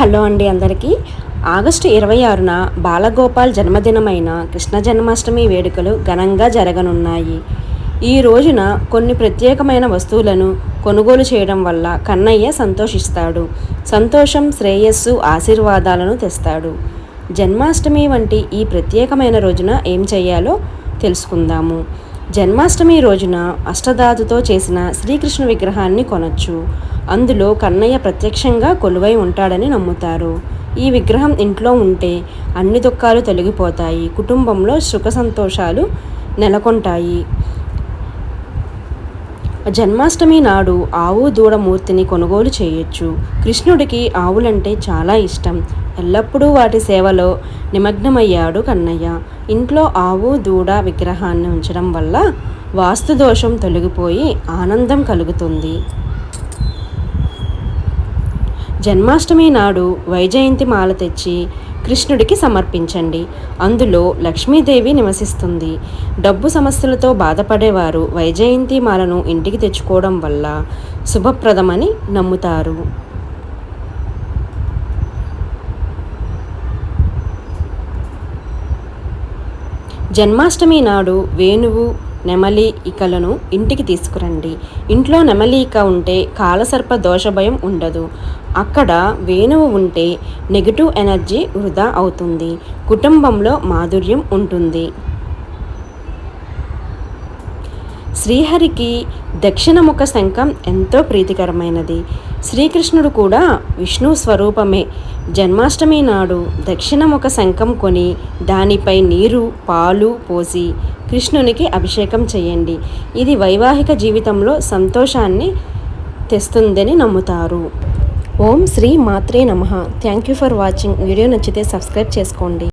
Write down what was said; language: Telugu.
హలో అండి అందరికీ. ఆగస్టు ఇరవై ఆరున బాలగోపాల్ జన్మదినమైన కృష్ణ జన్మాష్టమి వేడుకలు ఘనంగా జరగనున్నాయి. ఈ రోజున కొన్ని ప్రత్యేకమైన వస్తువులను కొనుగోలు చేయడం వల్ల కన్నయ్య సంతోషిస్తాడు. సంతోషం శ్రేయస్సు ఆశీర్వాదాలను తెస్తాడు. జన్మాష్టమి వంటి ఈ ప్రత్యేకమైన రోజున ఏం చేయాలో తెలుసుకుందాము. జన్మాష్టమి రోజున అష్టధాతుతో చేసిన శ్రీకృష్ణ విగ్రహాన్ని కొనొచ్చు. అందులో కన్నయ్య ప్రత్యక్షంగా కొలువై ఉంటాడని నమ్ముతారు. ఈ విగ్రహం ఇంట్లో ఉంటే అన్ని దుఃఖాలు తొలగిపోతాయి. కుటుంబంలో సుఖ సంతోషాలు నెలకొంటాయి. జన్మాష్టమి నాడు ఆవు దూడ మూర్తిని కొనుగోలు చేయొచ్చు. కృష్ణుడికి ఆవులంటే చాలా ఇష్టం. ఎల్లప్పుడూ వాటి సేవలో నిమగ్నమయ్యాడు కన్నయ్య. ఇంట్లో ఆవు దూడ విగ్రహాన్ని ఉంచడం వల్ల వాస్తు దోషం తొలగిపోయి ఆనందం కలుగుతుంది. జన్మాష్టమి నాడు వైజయంతి మాల తెచ్చి కృష్ణుడికి సమర్పించండి. అందులో లక్ష్మీదేవి నివసిస్తుంది. డబ్బు సమస్యలతో బాధపడేవారు వైజయంతి మాలను ఇంటికి తెచ్చుకోవడం వల్ల శుభప్రదమని నమ్ముతారు. జన్మాష్టమి నాడు వేణువు నెమలి ఇకలను ఇంటికి తీసుకురండి. ఇంట్లో నెమలి ఇక ఉంటే కాలసర్ప దోష భయం ఉండదు. అక్కడ వేణువు ఉంటే నెగిటివ్ ఎనర్జీ వృధా అవుతుంది. కుటుంబంలో మాధుర్యం ఉంటుంది. శ్రీహరికి దక్షిణముఖ శంఖం ఎంతో ప్రీతికరమైనది. శ్రీకృష్ణుడు కూడా విష్ణు స్వరూపమే. జన్మాష్టమి నాడు దక్షిణముఖ శంఖం కొని దానిపై నీరు పాలు పోసి కృష్ణునికి అభిషేకం చేయండి. ఇది వైవాహిక జీవితంలో సంతోషాన్ని తెస్తుందని నమ్ముతారు. ఓం శ్రీ మాత్రే నమ. Thank you for watching video నచ్చితే సబ్స్క్రైబ్ చేసుకోండి.